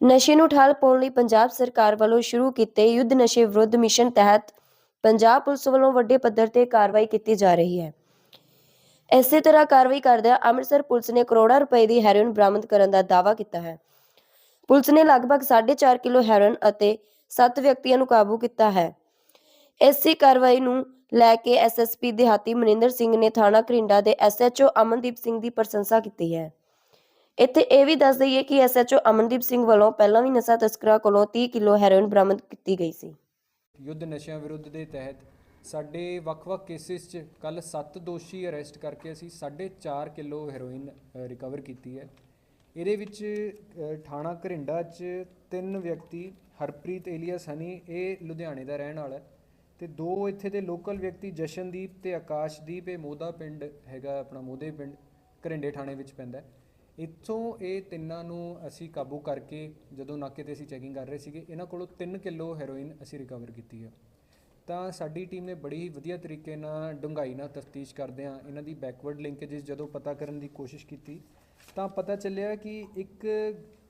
ਨਸ਼ੇ ਨੂੰ ਠਾਲ ਪਾਉਣ ਲਈ ਪੰਜਾਬ ਸਰਕਾਰ ਵੱਲੋਂ ਸ਼ੁਰੂ ਕੀਤੇ ਯੁੱਧ ਨਸ਼ੇ ਵਿਰੁੱਧ ਮਿਸ਼ਨ ਤਹਿਤ ਪੰਜਾਬ ਪੁਲਿਸ ਵੱਲੋਂ ਵੱਡੇ ਪੱਧਰ ਤੇ ਕਾਰਵਾਈ ਕੀਤੀ ਜਾ ਰਹੀ ਹੈ। ਇਸੇ ਤਰ੍ਹਾਂ ਕਾਰਵਾਈ ਕਰਦਿਆਂ ਅੰਮ੍ਰਿਤਸਰ ਪੁਲਿਸ ਨੇ ਕਰੋੜਾਂ ਰੁਪਏ ਦੀ ਹੈਰੋਇਨ ਬਰਾਮਦ ਕਰਨ ਦਾ ਦਾਅਵਾ ਕੀਤਾ ਹੈ। ਪੁਲਿਸ ਨੇ ਲਗਭਗ 4.5 ਕਿਲੋ ਹੈਰੋਇਨ ਅਤੇ 7 ਵਿਅਕਤੀਆਂ ਨੂੰ ਕਾਬੂ ਕੀਤਾ ਹੈ। ਇਸੇ ਕਾਰਵਾਈ ਨੂੰ ਲੈ ਕੇ ਐਸਐਸਪੀ ਦਿਹਾਤੀ ਮਨਿੰਦਰ ਸਿੰਘ ਨੇ ਥਾਣਾ ਕਰਿੰਡਾ ਦੇ ਐਸਐਚਓ ਅਮਨਦੀਪ ਸਿੰਘ ਦੀ ਪ੍ਰਸ਼ੰਸਾ ਕੀਤੀ ਹੈ। ਇੱਥੇ ਇਹ ਵੀ ਦੱਸ ਦਈਏ ਕਿ ਐਸਐਚਓ ਅਮਨਦੀਪ ਸਿੰਘ ਵੱਲੋਂ ਪਹਿਲਾਂ ਵੀ ਨਸ਼ਾ ਤਸਕਰਾਂ ਕੋਲੋਂ 30 ਕਿਲੋ ਹੈਰੋਇਨ ਬਰਾਮਦ ਕੀਤੀ ਗਈ ਸੀ। ਯੁੱਧ ਨਸ਼ਿਆਂ ਵਿਰੁੱਧ ਦੇ ਤਹਿਤ ਸਾਡੇ ਵੱਖ-ਵੱਖ ਕੇਸਿਸ 'ਚ ਕੱਲ 7 ਦੋਸ਼ੀ ਅਰੈਸਟ ਕਰਕੇ ਅਸੀਂ 4.5 ਕਿਲੋ ਹੈਰੋਇਨ ਰਿਕਵਰ ਕੀਤੀ ਹੈ। ਇਹਦੇ ਵਿੱਚ ਥਾਣਾ ਘਰਿੰਡਾ 'ਚ ਤਿੰਨ ਵਿਅਕਤੀ, ਹਰਪ੍ਰੀਤ ਏਲੀਅਸ ਹਨੀ, ਇਹ ਲੁਧਿਆਣੇ ਦਾ ਰਹਿਣ ਵਾਲਾ ਹੈ ਤੇ ਦੋ ਇੱਥੇ ਦੇ ਲੋਕਲ ਵਿਅਕਤੀ ਜਸ਼ਨਦੀਪ ਤੇ ਆਕਾਸ਼ਦੀਪ, ਇਹ ਮੋਦਾ ਪਿੰਡ ਹੈਗਾ, ਆਪਣਾ ਮੋਦੇ ਪਿੰਡ, ਘਰਿੰਡੇ ਥਾਣੇ ਵਿੱਚ ਪੈਂਦਾ ਇੱਥੋਂ ਇਹ ਤਿੰਨਾਂ ਨੂੰ ਅਸੀਂ ਕਾਬੂ ਕਰਕੇ ਜਦੋਂ ਨਾਕੇ ਤੇ ਅਸੀਂ ਚੈਕਿੰਗ ਕਰ ਰਹੇ ਸੀਗੇ ਇਹਨਾਂ ਕੋਲੋਂ 3 ਕਿਲੋ ਹੈਰੋਇਨ ਅਸੀਂ ਰਿਕਵਰ ਕੀਤੀ ਹੈ ਤਾਂ ਸਾਡੀ ਟੀਮ ਨੇ ਬੜੀ ਹੀ ਵਧੀਆ ਤਰੀਕੇ ਨਾਲ ਡੂੰਘਾਈ ਨਾਲ ਤਫਤੀਸ਼ ਕਰਦਿਆਂ ਇਹਨਾਂ ਦੀ ਬੈਕਵਰਡ ਲਿੰਕੇजेस ਜਦੋਂ ਪਤਾ ਕਰਨ ਦੀ ਕੋਸ਼ਿਸ਼ ਕੀਤੀ ਤਾਂ ਪਤਾ ਚੱਲਿਆ ਕਿ ਇੱਕ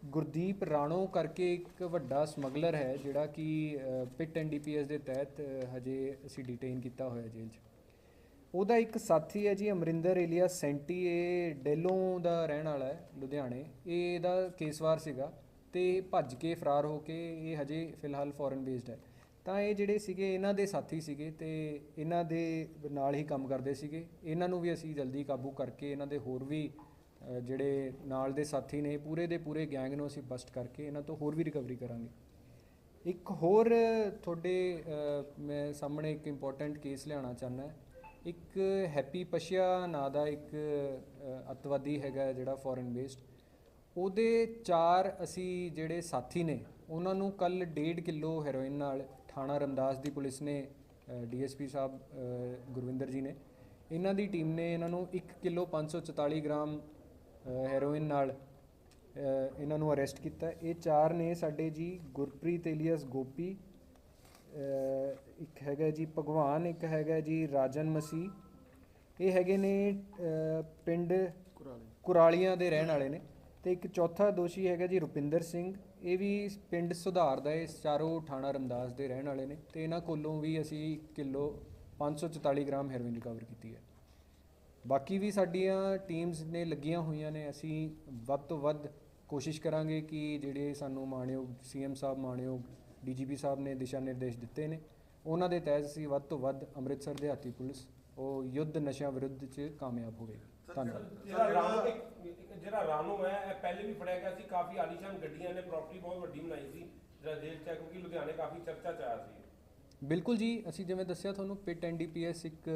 ਗੁਰਦੀਪ ਰਾਣੋ ਕਰਕੇ ਇੱਕ ਵੱਡਾ ਸਮਗਲਰ ਹੈ ਜਿਹੜਾ ਕਿ ਅ, ਪਿਟ ਐਨਡੀਪੀਐਸ ਦੇ ਤਹਿਤ ਹਜੇ ਅਸੀਂ ਡਿਟੇਨ ਕੀਤਾ ਹੋਇਆ ਜੇਲ੍ਹ 'ਚ। ਉਹਦਾ ਇੱਕ ਸਾਥੀ ਹੈ ਜੀ, ਅਮਰਿੰਦਰ ਏਲੀਆ ਸੈਂਟੀ, ਇਹ ਡੇਲੋਂ ਦਾ ਰਹਿਣ ਵਾਲਾ ਹੈ, ਲੁਧਿਆਣੇ। ਇਹ ਇਹਦਾ ਕੇਸਵਾਰ ਸੀਗਾ ਤੇ ਭੱਜ ਕੇ ਫਰਾਰ ਹੋ ਕੇ ਇਹ ਹਜੇ ਫਿਲਹਾਲ ਫੋਰਨ ਬੇਸਡ ਹੈ। ਤਾਂ ਇਹ ਜਿਹੜੇ ਸੀਗੇ, ਇਹਨਾਂ ਦੇ ਸਾਥੀ ਸੀਗੇ ਤੇ ਇਹਨਾਂ ਦੇ ਨਾਲ ਹੀ ਕੰਮ ਕਰਦੇ ਸੀਗੇ। ਇਹਨਾਂ ਨੂੰ ਵੀ ਅਸੀਂ ਜਲਦੀ ਕਾਬੂ ਕਰਕੇ ਇਹਨਾਂ ਦੇ ਹੋਰ ਵੀ ਜਿਹੜੇ ਨਾਲ ਦੇ ਸਾਥੀ ਨੇ, ਪੂਰੇ ਦੇ ਪੂਰੇ ਗੈਂਗ ਨੂੰ ਅਸੀਂ ਬਸਟ ਕਰਕੇ ਇਹਨਾਂ ਤੋਂ ਹੋਰ ਵੀ ਰਿਕਵਰੀ ਕਰਾਂਗੇ। ਇੱਕ ਹੋਰ ਤੁਹਾਡੇ ਮੈਂ ਸਾਹਮਣੇ ਇੱਕ ਇੰਪੋਰਟੈਂਟ ਕੇਸ ਲਿਆਉਣਾ ਚਾਹੁੰਦਾ। ਇੱਕ ਹੈਪੀ ਪਸ਼ੀਆ ਨਾਂ ਦਾ ਇੱਕ ਅ, ਅੱਤਵਾਦੀ ਹੈਗਾ ਜਿਹੜਾ ਫੋਰਨ ਬੇਸਡ ਉਹਦੇ ਚਾਰ ਅਸੀਂ ਜਿਹੜੇ ਸਾਥੀ ਨੇ ਉਹਨਾਂ ਨੂੰ ਕੱਲ 1.5 ਕਿਲੋ ਹੈਰੋਇਨ ਨਾਲ ਥਾਣਾ ਰਮਦਾਸ ਦੀ ਪੁਲਿਸ ਨੇ ਡੀਐਸਪੀ ਸਾਹਿਬ ਗੁਰਵਿੰਦਰ ਜੀ ਨੇ। ਇਹਨਾਂ ਦੀ ਟੀਮ ਨੇ ਇਹਨਾਂ ਨੂੰ 1 ਕਿਲੋ 544 ਗ੍ਰਾਮ ਹੈਰੋਇਨ ਨਾਲ ਇਹਨਾਂ ਨੂੰ ਅਰੈਸਟ ਕੀਤਾ। ਇਹ ਚਾਰ ਨੇ ਸਾਡੇ ਜੀ ਗੁਰਪ੍ਰੀਤ ਏਲੀਅਸ ਗੋਪੀ ਹੈਗਾ ਜੀ ਭਗਵਾਨ ਇੱਕ ਹੈਗਾ ਜੀ ਰਾਜਨ ਮਸੀਹ। ਇਹ ਹੈਗੇ ਨੇ ਪਿੰਡ ਕੁਰਾਲੀਆਂ ਦੇ ਰਹਿਣ ਵਾਲੇ ਨੇ। ਤੇ ਇੱਕ ਚੌਥਾ ਦੋਸ਼ੀ ਹੈਗਾ ਜੀ ਰੁਪਿੰਦਰ ਸਿੰਘ। ਇਹ ਵੀ ਪਿੰਡ ਸੁਧਾਰ ਦਾ ਇਹ ਚਾਰੋਂ ਥਾਣਾ ਰਮਦਾਸ ਦੇ ਰਹਿਣ ਵਾਲੇ ਨੇ। ਤੇ ਇਹਨਾਂ ਕੋਲੋਂ ਵੀ ਅਸੀਂ ਕਿਲੋ 544 ਗ੍ਰਾਮ ਹੈਰੋਇਨ ਰਿਕਵਰ ਕੀਤੀ ਹੈ। ਬਾਕੀ ਵੀ ਸਾਡੀਆਂ ਟੀਮਸ ਨੇ ਲੱਗੀਆਂ ਹੋਈਆਂ ਨੇ। ਅਸੀਂ ਵੱਧ ਤੋਂ ਵੱਧ ਕੋਸ਼ਿਸ਼ ਕਰਾਂਗੇ ਕਿ ਜਿਹੜੇ ਸਾਨੂੰ ਮਾਣਯੋਗ ਸੀਐਮ ਸਾਹਿਬ ਮਾਣਯੋਗ ਡੀਜੀਪੀ ਸਾਹਿਬ ਨੇ ਦਿਸ਼ਾ ਨਿਰਦੇਸ਼ ਦਿੱਤੇ ਨੇ। ਉਹਨਾਂ ਦੇ ਤਹਿਤ ਅਸੀਂ ਵੱਧ ਤੋਂ ਵੱਧ ਅੰਮ੍ਰਿਤਸਰ ਦਿਹਾਤੀ ਪੁਲਿਸ ਉਹ ਯੁੱਧ ਨਸ਼ਿਆਂ ਵਿਰੁੱਧ 'ਚ ਕਾਮਯਾਬ ਹੋਵੇਗੀ। ਧੰਨਵਾਦ। ਜਿਹੜਾ ਰਾਣੋ ਇੱਕ- ਇੱਕ ਜਿਹੜਾ ਰਾਣੋ ਹੈ ਇਹ ਪਹਿਲੇ ਵੀ ਫੜਿਆ ਗਿਆ ਸੀ ਕਾਫੀ ਆਲੀਸ਼ਾਨ ਗੱਡੀਆਂ ਨੇ ਪ੍ਰਾਪਰਟੀ ਬਹੁਤ ਵੱਡੀ ਬਣਾਈ ਸੀ ਜਿਹੜਾ ਜੇਲ੍ਹ ਚ ਹੈ ਕਿਉਂਕਿ ਲੁਧਿਆਣੇ ਕਾਫੀ ਚਰਚਾ ਚ ਆਇਆ ਸੀ। ਬਿਲਕੁਲ ਜੀ ਅਸੀਂ ਜਿਵੇਂ ਦੱਸਿਆ ਤੁਹਾਨੂੰ ਪਿਟ ਐਨਡੀਪੀਐਸ ਇੱਕ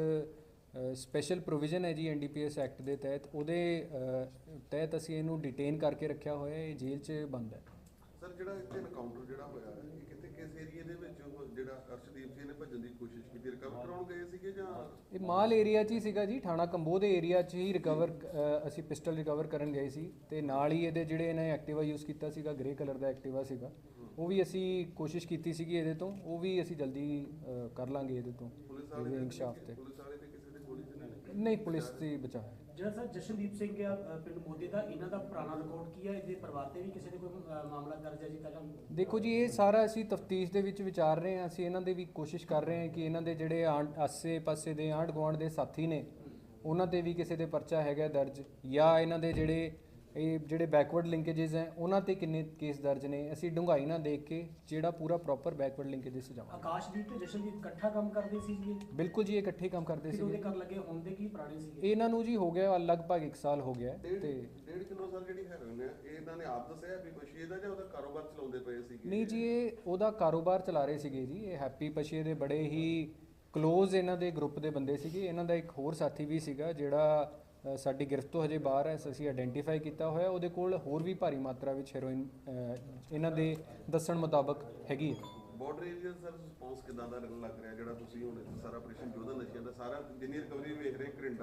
ਸਪੈਸ਼ਲ ਪ੍ਰੋਵੀਜ਼ਨ ਹੈ ਜੀ ਐਨਡੀਪੀਐਸ ਐਕਟ ਦੇ ਤਹਿਤ ਉਹਦੇ ਤਹਿਤ ਅਸੀਂ ਇਹਨੂੰ ਡਿਟੇਨ ਕਰਕੇ ਰੱਖਿਆ ਹੋਇਆ ਹੈ ਇਹ ਜੇਲ੍ਹ 'ਚ ਬੰਦ ਹੈ। ਸਰ ਜਿਹੜਾ ਇੱਥੇ ਐਨਕਾਊਂਟਰ ਜਿਹੜਾ ਹੋਇਆ ਹੈ, ਇਹ ਕਿਤੇ ਕਿਸ ਏਰੀਏ ਦੇ ਵਿੱਚ ਉਹ ਜਿਹੜਾ ਅਰਸ਼ਦੀਪ ਸਿੰਘ ਨੇ ਭੱਜਣ ਦੀ ਕੋਸ਼ਿਸ਼ ਕੀਤੀ ਰਿਕਵਰ ਕਰਾਉਣ ਗਏ ਸੀਗੇ ਜਾਂ? ਇਹ ਮਾਲ ਏਰੀਆ 'ਚ ਹੀ ਸੀਗਾ ਜੀ ਥਾਣਾ ਕੰਬੋ ਦੇ ਏਰੀਆ 'ਚ ਹੀ ਰਿਕਵਰ ਅਸੀਂ ਪਿਸਟਲ ਰਿਕਵਰ ਕਰਨ ਗਏ ਸੀ ਤੇ ਨਾਲ ਹੀ ਇਹਦੇ ਜਿਹੜੇ ਇਹਨੇ ਐਕਟਿਵਾ ਯੂਜ਼ ਕੀਤਾ ਸੀਗਾ ਗ੍ਰੇ ਕਲਰ ਦਾ ਐਕਟਿਵਾ ਸੀਗਾ ਉਹ ਵੀ ਅਸੀਂ ਕੋਸ਼ਿਸ਼ ਕੀਤੀ ਸੀਗੀ ਇਹਦੇ ਤੋਂ ਉਹ ਵੀ ਅਸੀਂ ਜਲਦੀ ਕਰ ਲਾਂਗੇ ਇਹਦੇ ਤੋਂ ਇਹਦੇ ਇਨਕਸ਼ਾਫ ਤੇ ਪੁਲਿਸ ਵਾਲੇ ਨੇ ਕਿਸੇ ਦੇ ਗੋਲੀ ਤੇ ਨਹੀਂ ਪੁਲਿਸ ਦੀ ਬਚਾਅ ਹੈ? ਜਿਹੜਾ ਸਰ ਜਸ਼ਨਦੀਪ ਸਿੰਘ ਆ ਅ, ਪਿੰਡ ਮੋਦੇ ਦਾ ਇਹਨਾਂ ਦਾ ਪੁਰਾਣਾ ਰਿਕਾਰਡ ਕੀ ਹੈ ਇਹਦੇ ਪਰਿਵਾਰ ਤੇ ਵੀ ਕਿਸੇ ਦੇ ਕੋਈ ਅ, ਮਾਮਲਾ ਦਰਜ ਹੈ ਜੀ ਪਹਿਲਾਂ? ਦੇਖੋ ਜੀ ਇਹ ਸਾਰਾ ਅਸੀਂ ਤਫਤੀਸ਼ ਦੇ ਵਿੱਚ ਵਿਚਾਰ ਰਹੇ ਹਾਂ। ਅਸੀਂ ਇਹਨਾਂ ਦੇ ਵੀ ਕੋਸ਼ਿਸ਼ ਕਰ ਰਹੇ ਹਾਂ ਕਿ ਇਹਨਾਂ ਦੇ ਜਿਹੜੇ ਆਂਢ- ਆਸੇ-ਪਾਸੇ ਦੇ ਆਂਢ ਗੁਆਂਢ ਦੇ ਸਾਥੀ ਨੇ ਉਹਨਾਂ ਤੇ ਵੀ ਕਿਸੇ ਦੇ ਪਰਚਾ ਹੈਗਾ ਦਰਜ ਜਾਂ ਇਹਨਾਂ ਦੇ ਜਿਹੜੇ ਇਹ ਜਿਹੜੇ ਬੈਕਵਰਡ ਲਿੰਕੇजेस ਹੈ ਉਹਨਾਂ ਤੇ ਕਿੰਨੇ ਕੇਸ ਦਰਜ ਨੇ? ਅਸੀਂ ਡੁੰਗਾਈ ਨਾ ਦੇਖ ਕੇ ਜਿਹੜਾ ਪੂਰਾ ਪ੍ਰੋਪਰ ਬੈਕਵਰਡ ਲਿੰਕੇजेस ਤੇ ਜਾਵਾਂਗੇ ਆਕਾਸ਼ਦੀਪ ਤੇ ਜਸ਼ਨਦੀਪ ਇਕੱਠਾ ਕੰਮ ਕਰਦੇ ਸੀ ਜੀ ਬਿਲਕੁਲ ਜੀ ਇਹ ਇਕੱਠੇ ਕੰਮ ਕਰਦੇ ਸੀ ਉਹਦੇ ਕਰਨ ਲੱਗੇ ਹੁੰਦੇ ਕੀ ਪੁਰਾਣੇ ਸੀ ਇਹਨਾਂ ਨੂੰ ਜੀ ਹੋ ਗਿਆ ਲਗਭਗ 1 ਸਾਲ ਹੋ ਗਿਆ ਤੇ 1.5 ਕਿਲੋ ਸਾਲ ਜਿਹੜੀ ਹੈਰੋਇਨ ਹੈ ਇਹਨਾਂ ਨੇ ਆਪ ਦੱਸਿਆ ਵੀ ਬਸ਼ੀਰ ਦਾ ਜਾਂ ਉਹਦਾ ਕਾਰੋਬਾਰ ਚਲਾਉਂਦੇ ਪਏ ਸੀਗੇ? ਨਹੀਂ ਜੀ ਇਹ ਉਹਦਾ ਕਾਰੋਬਾਰ ਚਲਾ ਰਹੇ ਸੀਗੇ ਜੀ। ਇਹ ਹੈਪੀ ਬਸ਼ੀਰ ਦੇ ਬੜੇ ਹੀ ਕਲੋਜ਼ ਇਹਨਾਂ ਦੇ ਗਰੁੱਪ ਦੇ ਬੰਦੇ ਸੀਗੇ। ਇਹਨਾਂ ਦਾ ਇੱਕ ਹੋਰ ਸਾਥੀ ਵੀ ਸੀਗਾ ਜਿਹੜਾ ਸਾਡੀ ਗ੍ਰਿਫਤ ਤੋਂ ਹਜੇ ਬਾਹਰ ਹੈ ਅਸੀਂ ਆਇਡੈਂਟੀਫਾਈ ਕੀਤਾ ਹੋਇਆ, ਉਹਦੇ ਕੋਲ ਹੋਰ ਵੀ ਭਾਰੀ ਮਾਤਰਾ ਵਿੱਚ ਹੈਰੋਇਨ ਇਹਨਾਂ ਦੇ ਦੱਸਣ ਮੁਤਾਬਕ ਹੈਗੀ ਹੈ। ਬਾਰਡਰ ਏਰੀਆ ਸਰ ਰਿਸਪੌਂਸ ਕਿਦਾਂ ਦਾ ਲੱਗ ਰਿਹਾ ਜਿਹੜਾ ਤੁਸੀਂ ਹੁਣ ਸਾਰਾ ਆਪਰੇਸ਼ਨ ਜੋਧਾ ਨਸ਼ਿਆਂ ਦਾ, ਸਾਰਾ ਜਿੰਨੀ ਰਿਕਵਰੀ ਵੇਖ ਰਹੇ ਕਰਿੰਡਾ